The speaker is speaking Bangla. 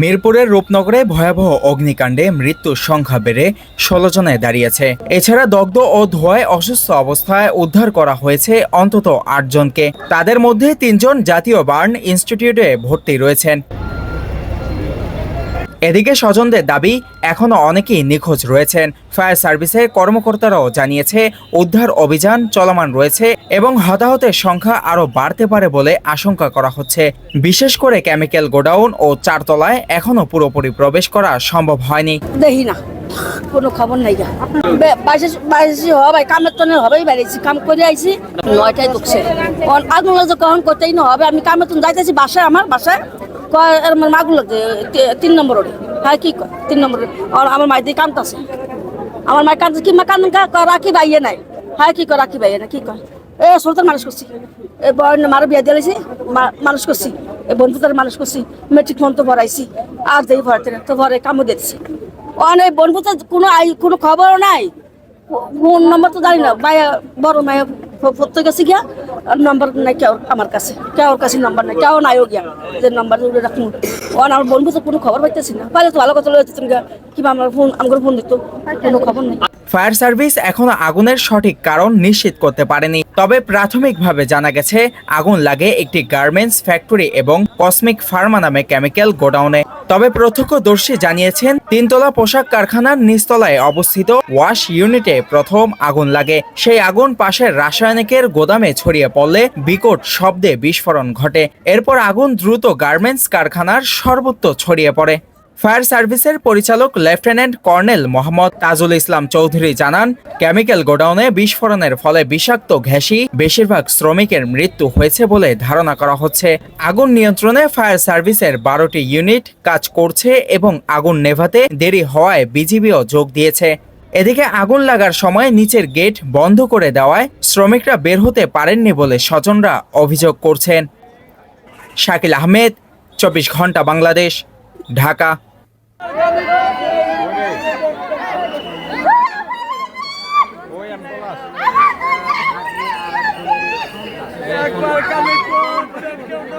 মিরপুরের রূপনগরে ভয়াবহ অগ্নিকাণ্ডে মৃত্যুর সংখ্যা বেড়ে ষোলো জনে দাঁড়িয়েছে। এছাড়া দগ্ধ ও ধোয়ায় অসুস্থ অবস্থায় উদ্ধার করা হয়েছে অন্তত আটজনকে। তাদের মধ্যে তিনজন জাতীয় বার্ন ইনস্টিটিউটে ভর্তি রয়েছেন। এদিকে স্বজনদের দাবি এখনও অনেকেই নিখোঁজ রয়েছেন। ফায়ার সার্ভিসের কর্মকর্তারাও জানিয়েছে, উদ্ধার অভিযান চলমান রয়েছে এবং হতাহতের সংখ্যা আরও বাড়তে পারে বলে আশঙ্কা করা হচ্ছে। বিশেষ করে কেমিক্যাল গোডাউন ও চারতলায় এখনও পুরোপুরি প্রবেশ করা সম্ভব হয়নি। দেখি না, কোনো খবর নাই বাইশে হবে, কামের তো হবেই বেড়েছি কাম করে আইছি। নয়টায় ঢুকছে। আগুন কখন করতেই না হবে, আমি কামের তো যাইতেছি, বাসায় আমার, বাসায়। কয়, এর মানে আগুন লাগছে তিন নম্বর ওরে হ্যাঁ কি কয়? তিন নম্বর আর আমার মাই দিয়ে কামতাছে আমার মাই কান্দছে কি মা কান্দন রাখি বাইয়ে নাই। হ্যাঁ কি কয়, রাখি বাইয়ে না কি কয়? এ, সুলতান মানুষ করছি। এ বয়ন মারা বিয়া দিয়েছি মানুষ করছি। এ বন্ধুদের মানুষ করছি মেট্রিক ফোন তো ভরাইছি আর দেই ভরাতে না তো ভরে কামও দিচ্ছি অনেক বন্ধুদের কোনো আই, কোনো খবরও নাই। ফোন নম্বর তো জানি না, মায়া, বড় মায়া প্রত্যেক কাছে গিয়া নাম্বার নাই, কেউ আমার কাছে। কেউ কাছে নাম্বার নাই, কেউ নাইও গিয়া। যে নম্বর রাখুন। ও আমার বন্ধু তো কোনো খবর পাইতেছি না। পাইলে তো ভালো কথা লোক কিংবা কিবা আমার ফোন আমার ফোন দিত, কোনো খবর নেই। ফায়ার সার্ভিস এখনও আগুনের সঠিক কারণ নিশ্চিত করতে পারেনি। তবে প্রাথমিকভাবে জানা গেছে, আগুন লাগে একটি গার্মেন্টস ফ্যাক্টরি এবং কসমিক ফার্মা নামে কেমিক্যাল গোডাউনে। তবে প্রত্যক্ষদর্শী জানিয়েছেন, তিনতলা পোশাক কারখানার নিচতলায় অবস্থিত ওয়াশ ইউনিটে প্রথম আগুন লাগে। সেই আগুন পাশের রাসায়নিকের গোদামে ছড়িয়ে পড়লে বিকট শব্দে বিস্ফোরণ ঘটে। এরপর আগুন দ্রুত গার্মেন্টস কারখানার সর্বত্র ছড়িয়ে পড়ে। ফায়ার সার্ভিসের পরিচালক লেফটেন্যান্ট কর্নেল মোহাম্মদ তাজুল ইসলাম চৌধুরী জানান, কেমিক্যাল গোডাউনে বিস্ফোরণের ফলে বিষাক্ত ঘ্যাসি বেশিরভাগ শ্রমিকের মৃত্যু হয়েছে বলে ধারণা করা হচ্ছে। আগুন নিয়ন্ত্রণে ফায়ার সার্ভিসের বারোটি ইউনিট কাজ করছে এবং আগুন নেভাতে দেরি হওয়ায় বিজিবিও যোগ দিয়েছে। এদিকে আগুন লাগার সময় নিচের গেট বন্ধ করে দেওয়ায় শ্রমিকরা বের হতে পারেননি বলে স্বজনরা অভিযোগ করছেন। শাকিল আহমেদ, চব্বিশ ঘণ্টা বাংলাদেশ, ঢাকা। একবার কামি কোন